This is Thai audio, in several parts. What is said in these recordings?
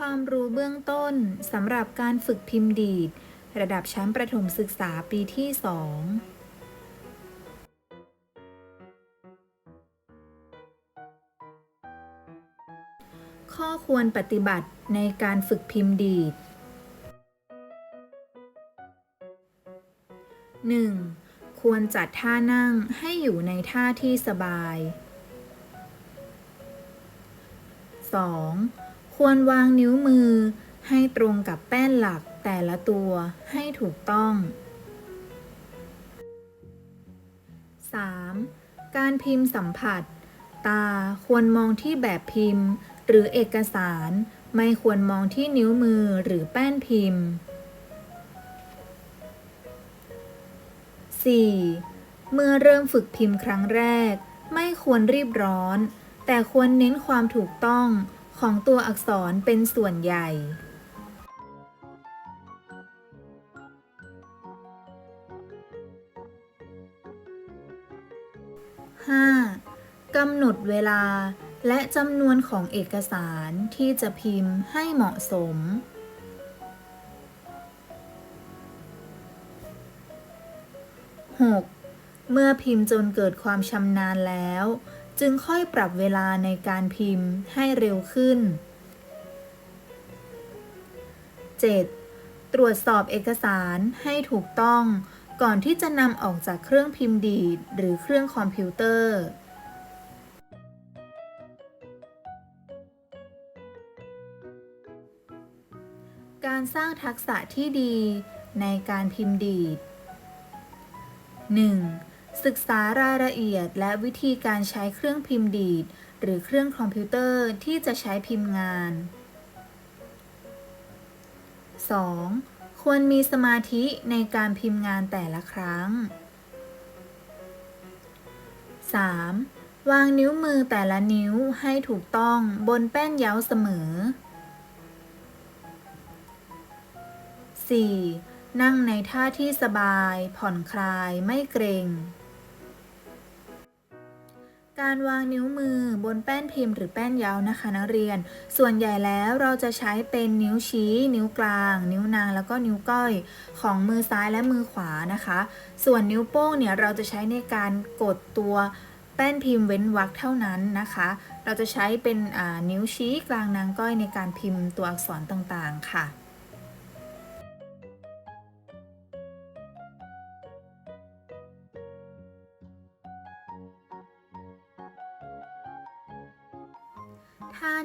ความรู้เบื้องต้นสำหรับการฝึกพิมพ์ดีด ระดับชั้นประถมศึกษาปีที่ 2ข้อควรปฏิบัติในการฝึกพิมพ์ดีด 1. ควรจัดท่านั่งให้อยู่ในท่าที่สบาย 2. ควรวางนิ้วมือ ให้ตรงกับแป้นหลักแต่ละตัวให้ถูกต้อง 3. การพิมพ์สัมผัส ตาควรมองที่แบบพิมพ์ หรือเอกสาร ไม่ควรมองที่นิ้วมือหรือแป้นพิมพ์ 4. เมื่อเริ่มฝึกพิมพ์ครั้งแรก ไม่ควรรีบร้อน แต่ควรเน้นความถูกต้อง ของตัวอักษรเป็นส่วนใหญ่ 5. กำหนดเวลาและจำนวนของเอกสารที่จะพิมพ์ให้เหมาะสม 6. เมื่อพิมพ์จนเกิดความชำนาญแล้ว จึงค่อยปรับเวลาในการพิมพ์ให้เร็วขึ้น 7. ตรวจสอบเอกสารให้ถูกต้อง ก่อนที่จะนำออกจากเครื่องพิมพ์ดีด หรือเครื่องคอมพิวเตอร์ การสร้างทักษะที่ดีในการพิมพ์ดีด 1. ศึกษารายละเอียดและวิธีการใช้เครื่องพิมพ์ดีด หรือเครื่องคอมพิวเตอร์ที่จะใช้พิมพ์งาน 2. ควรมีสมาธิในการพิมพ์งานแต่ละครั้ง 3. วางนิ้วมือแต่ละนิ้วให้ถูกต้องบนแป้นเย้าเสมอ 4. นั่งในท่าที่สบาย ผ่อนคลายไม่เกรง การวางนิ้วมือบนแป้นพิมพ์หรือแป้นย้านะคะนักเรียน ส่วนใหญ่แล้วเราจะใช้เป็นนิ้วชี้ นิ้วกลาง นิ้วนางแล้วก็นิ้วก้อย ของมือซ้ายและมือขวานะคะ ส่วนนิ้วโป้งเนี่ยเราจะใช้ในการกดตัวแป้นพิมพ์เว้นวรรคเท่านั้นนะคะ เราจะใช้เป็นนิ้วชี้กลางนางก้อยในการพิมพ์ตัวอักษรต่างๆค่ะ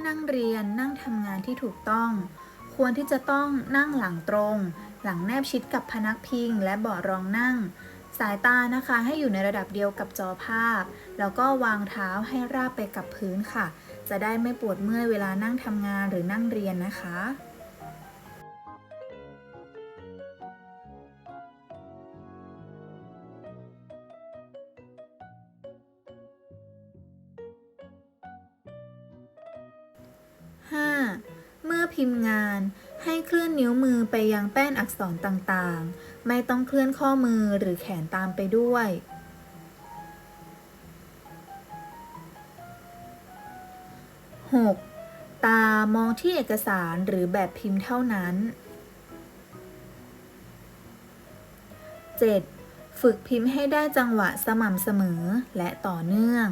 นั่งเรียนนั่งทำงานที่ถูกต้อง ควรที่จะต้องนั่งหลังตรง หลังแนบชิดกับพนักพิง และเบาะรองนั่ง สายตานะคะให้อยู่ในระดับเดียวกับจอภาพ แล้วก็วางเท้าให้ราบไปกับพื้นค่ะ จะได้ไม่ปวดเมื่อยเวลานั่งทำงานหรือนั่งเรียนนะคะ 5. เมื่อพิมพ์งานให้เคลื่อนนิ้วมือไปยังแป้นอักษรต่างๆ ไม่ต้องเคลื่อนข้อมือหรือแขนตามไปด้วย 6. ตามองที่เอกสารหรือแบบพิมพ์เท่านั้น 7. ฝึกพิมพ์ให้ได้จังหวะสม่ำเสมอและต่อเนื่อง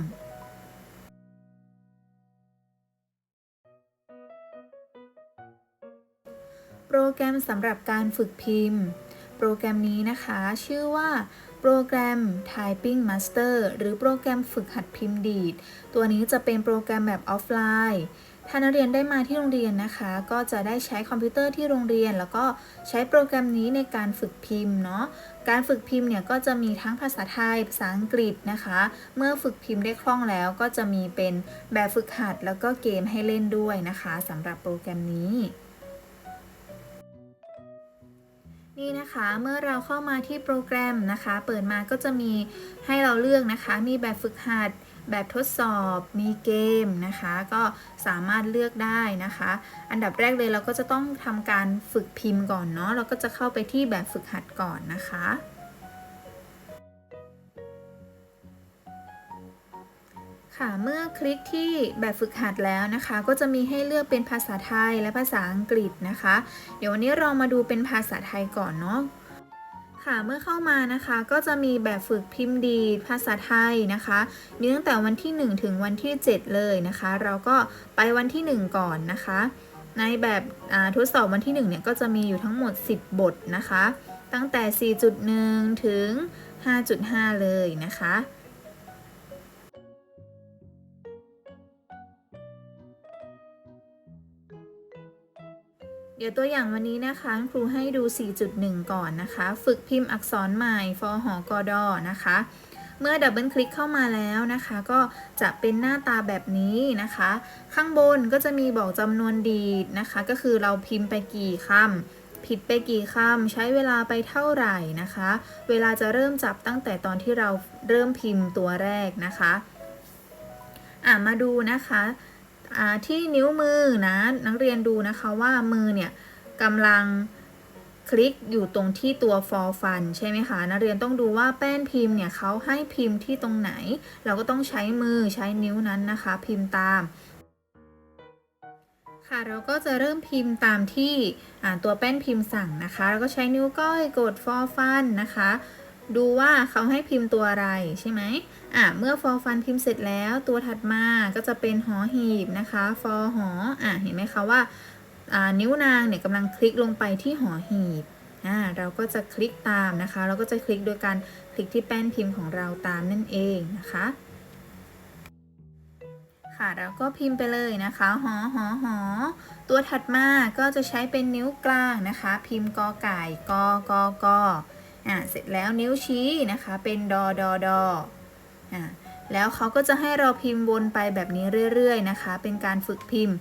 แกรมสำหรับการฝึกพิมพ์ โปรแกรมนี้นะคะ ชื่อว่าโปรแกรม Typing Master หรือโปรแกรมฝึกหัดพิมพ์ดีด ตัวนี้จะเป็นโปรแกรมแบบออฟไลน์ถ้านักเรียนได้มาที่โรงเรียนนะคะ ก็จะได้ใช้คอมพิวเตอร์ที่โรงเรียน แล้วก็ใช้โปรแกรมนี้ในการฝึกพิมพ์เนาะการฝึกพิมพ์เนี่ยก็จะมีทั้งภาษาไทยภาษาอังกฤษนะคะ เมื่อฝึกพิมพ์ได้คล่องแล้วก็จะมีเป็นแบบฝึกหัด แล้วก็เกมให้เล่นด้วยนะคะสำหรับโปรแกรมนี้ นี่นะคะเมื่อเราเข้ามาที่โปรแกรมนะคะ เปิดมาก็จะมีให้เราเลือกนะคะ มีแบบฝึกหัด แบบทดสอบ มีเกมนะคะ ก็สามารถเลือกได้นะคะ อันดับแรกเลยเราก็จะต้องทำการฝึกพิมพ์ก่อนเนาะเราก็จะเข้าไปที่แบบฝึกหัดก่อนนะคะ ค่ะเมื่อคลิกที่แบบฝึกหัดแล้วนะคะ ก็จะมีให้เลือกเป็นภาษาไทยและภาษาอังกฤษนะคะ เดี๋ยววันนี้เรามาดูเป็นภาษาไทยก่อนเนาะค่ะเมื่อเข้ามานะคะก็จะมีแบบฝึกพิมพ์ดีดภาษาไทยนะคะมีตั้งแต่วันที่ 1 ถึงวันที่ 7 เลยนะคะ เราก็ไปวันที่ 1 ก่อนนะคะ ในแบบทดสอบวันที่1เนี่ยก็จะมีอยู่ทั้งหมด 10 บทนะคะ ตั้งแต่ 4.1 ถึง 5.5 เลยนะคะ เดี๋ยวตัวอย่างวันนี้นะคะครูให้ดู 4.1 ก่อนนะคะ ฝึกพิมพ์อักษรใหม่ฟอหอกอดอนะคะ เมื่อดับเบิลคลิกเข้ามาแล้วนะคะ ก็จะเป็นหน้าตาแบบนี้นะคะ ข้างบนก็จะมีบอกจำนวนดีดนะคะ ก็คือเราพิมพ์ไปกี่คำผิดไปกี่คำใช้เวลาไปเท่าไหร่นะคะ เวลาจะเริ่มจับตั้งแต่ตอนที่เราเริ่มพิมพ์ตัวแรกนะคะ อะมาดูนะคะ ที่นิ้วมือนะ นักเรียนดูนะคะว่ามือเนี่ยกำลังคลิกอยู่ตรงที่ตัว for fun ใช่ไหมคะ นักเรียนต้องดูว่าแป้นพิมพ์เนี่ยเขาให้พิมพ์ที่ตรงไหน เราก็ต้องใช้มือใช้นิ้วนั้นนะคะ พิมพ์ตาม ค่ะเราก็จะเริ่มพิมพ์ตามที่ตัวแป้นพิมพ์สั่งนะคะแล้วก็ใช้นิ้วก้อยกด for fun นะคะ ดูว่าเขาให้พิมพ์ตัวอะไรใช่ไหมอะเมื่อ for fun พิมพ์เสร็จแล้วตัวถัดมาก็จะเป็นหอหีบนะคะ for หออะเห็นไหมคะว่านิ้วนางเนี่ยกำลังคลิกลงไปที่หอหีบอ่าเราก็จะคลิกตามนะคะ เราก็จะคลิกโดยการคลิกที่แป้นพิมพ์ของเราตามนั่นเองนะคะ ค่ะเราก็พิมพ์ไปเลยนะคะหอหอหอตัวถัดมาก็จะใช้เป็นนิ้วกลางนะคะ พิมพ์กอไก่กอกอกอ อ่าเสร็จแล้วนิ้วชี้นะคะเป็นดอดอดออ่าแล้วเขาก็จะให้เราพิมพ์วนไปแบบนี้เรื่อยๆนะคะ เป็นการฝึกพิมพ์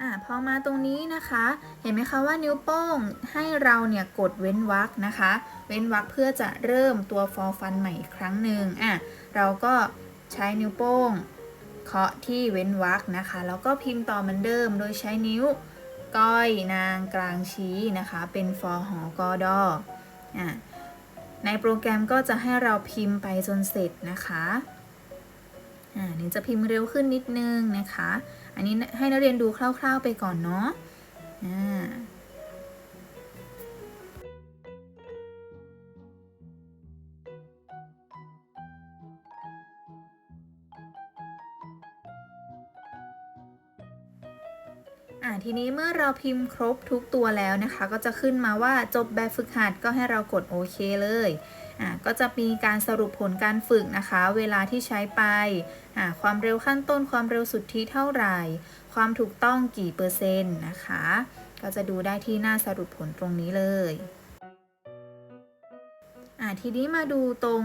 อ่าพอมาตรงนี้นะคะ เห็นไหมคะว่านิ้วโป้งให้เราเนี่ยกดเว้นวรรคนะคะ เว้นวรรคเพื่อจะเริ่มตัวฟอร์ฟันใหม่อีกครั้งหนึ่งอะเราก็ใช้นิ้วโป้งเคาะที่เว้นวรรคนะคะ แล้วก็พิมพ์ต่อเหมือนเดิม โดยใช้นิ้วก้อยนางกลางชี้นะคะ เป็นฟอหอกอดอ ในโปรแกรมก็จะให้เราพิมพ์ไปจนเสร็จนะคะอ่านี่จะพิมพ์เร็วขึ้นนิดนึงนะคะ อันนี้ให้นักเรียนดูคร่าว ๆ ไปก่อนเนาะอ่า อ่าทีนี้เมื่อเราพิมพ์ครบทุกตัวแล้วนะคะ ก็จะขึ้นมาว่าจบแบบฝึกหัดก็ให้เรากดโอเคเลยอ่าก็จะมีการสรุปผลการฝึกนะคะ เวลาที่ใช้ไปอ่าความเร็วขั้นต้น ความเร็วสุดที่เท่าไหร่ ความถูกต้องกี่เปอร์เซ็นต์นะคะ ก็จะดูได้ที่หน้าสรุปผลตรงนี้เลย ทีนี้มาดูตรง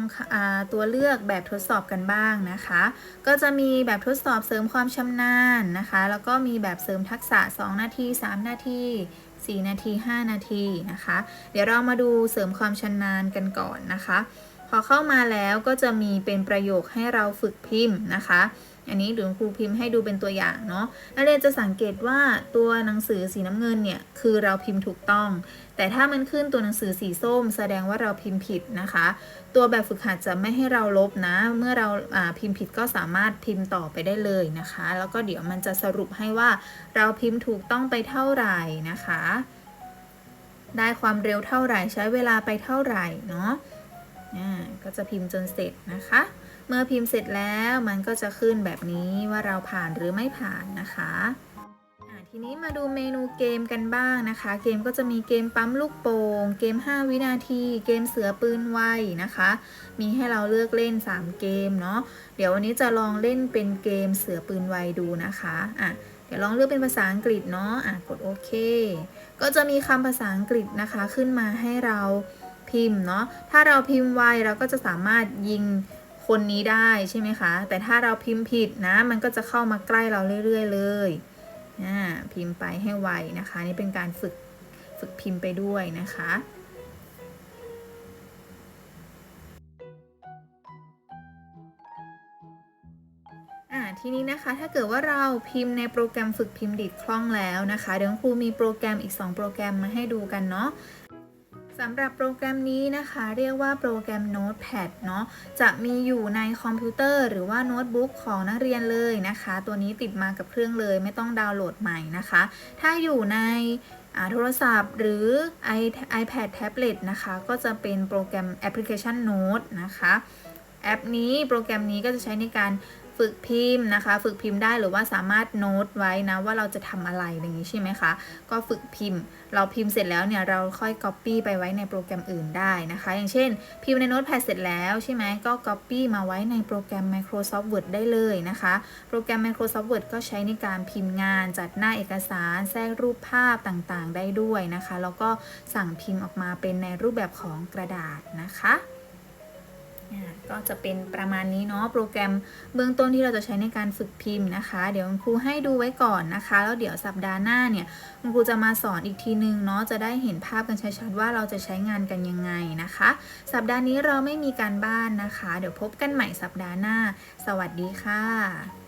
ตัวเลือกแบบทดสอบกันบ้างนะคะ ก็จะมีแบบทดสอบเสริมความชำนาญนะคะ แล้วก็มีแบบเสริมทักษะ 2 นาที 3 นาที 4 นาที 5 นาทีนะคะ เดี๋ยวเรามาดูเสริมความชำนาญกันก่อนนะคะ พอเข้ามาแล้วก็จะมีเป็นประโยคให้เราฝึกพิมพ์นะคะ อันนี้หรือครูพิมพ์ให้ดูเป็นตัวอย่างเนาะนักเรียนจะสังเกตว่าตัวหนังสือสีน้ำเงินเนี่ยคือเราพิมพ์ถูกต้อง แต่ถ้ามันขึ้นตัวหนังสือสีส้ม แสดงว่าเราพิมพ์ผิดนะคะ ตัวแบบฝึกหัดจะไม่ให้เราลบนะ เมื่อเราพิมพ์ผิดก็สามารถพิมพ์ต่อไปได้เลยนะคะ แล้วก็เดี๋ยวมันจะสรุปให้ว่าเราพิมพ์ถูกต้องไปเท่าไหร่นะคะ ได้ความเร็วเท่าไหร่ใช้เวลาไปเท่าไหร่เนาะก็จะพิมพ์จนเสร็จนะคะ เมื่อพิมพ์เสร็จแล้วมันก็จะขึ้นแบบนี้ว่าเราผ่านหรือไม่ผ่านนะคะทีนี้มาดูเมนูเกมกันบ้างนะคะ เกมก็จะมีเกมปั๊มลูกโป่ง เกม 5 วินาที เกมเสือปืนไวนะคะ มีให้เราเลือกเล่น 3 เกมเนาะ เดี๋ยววันนี้จะลองเล่นเป็นเกมเสือปืนไวดูนะคะ อะ เดี๋ยวลองเลือกเป็นภาษาอังกฤษเนาะ อะ กดโอเค ก็จะมีคำภาษาอังกฤษนะคะขึ้นมาให้เราพิมพ์เนาะ ถ้าเราพิมพ์ไวเราก็จะสามารถยิง คนนี้ได้ใช่ไหมคะ แต่ถ้าเราพิมพ์ผิดนะ มันก็จะเข้ามาใกล้เราเรื่อย ๆ เลยนะพิมพ์ไปให้ไวนะคะ นี่เป็นการฝึกฝึกพิมพ์ไปด้วยนะคะทีนี้นะคะถ้าเกิดว่าเราพิมพ์ในโปรแกรมฝึกพิมพ์ดิดคล่องแล้วนะคะ เดี๋ยวครูมีโปรแกรมอีก 2 โปรแกรมมาให้ดูกันเนาะ สำหรับโปรแกรมนี้นะคะ เรียกว่าโปรแกรม Notepad เนาะจะมีอยู่ในคอมพิวเตอร์หรือว่าโน้ตบุ๊กของนักเรียนเลยนะคะ ตัวนี้ติดมากับเครื่องเลยไม่ต้องดาวน์โหลดใหม่นะคะ ถ้าอยู่ในโทรศัพท์หรือ i- iPad Tablet นะคะ ก็จะเป็นโปรแกรมแอปพลิเคชัน Note นะคะ แอปนี้โปรแกรมนี้ก็จะใช้ในการ ฝึกพิมพ์นะคะ ฝึกพิมพ์ได้หรือว่าสามารถโน้ตไว้นะว่าเราจะทำอะไรอย่างนี้ใช่ไหมคะ ก็ฝึกพิมพ์ เราพิมพ์เสร็จแล้วเนี่ยเราค่อย Copy ไปไว้ในโปรแกรมอื่นได้นะคะ อย่างเช่น พิมพ์ใน Notepad เสร็จแล้วใช่ไหมก็ Copy มาไว้ในโปรแกรม Microsoft Word ได้เลยนะคะ โปรแกรม Microsoft Word ก็ใช้ในการพิมพ์งานจัดหน้าเอกสาร แทรกรูปภาพต่างๆ ได้ด้วยนะคะ แล้วก็สั่งพิมพ์ออกมาเป็นในรูปแบบของกระดาษนะคะ ก็จะเป็นประมาณนี้เนาะโปรแกรมเบื้องต้นที่เราจะใช้ในการฝึกพิมพ์นะคะ เดี๋ยวคุณครูให้ดูไว้ก่อนนะคะ แล้วเดี๋ยวสัปดาห์หน้าเนี่ยคุณครูจะมาสอนอีกทีนึงเนาะจะได้เห็นภาพกันชัดๆว่าเราจะใช้งานกันยังไงนะคะ สัปดาห์นี้เราไม่มีการบ้านนะคะ เดี๋ยวพบกันใหม่สัปดาห์หน้า สวัสดีค่ะ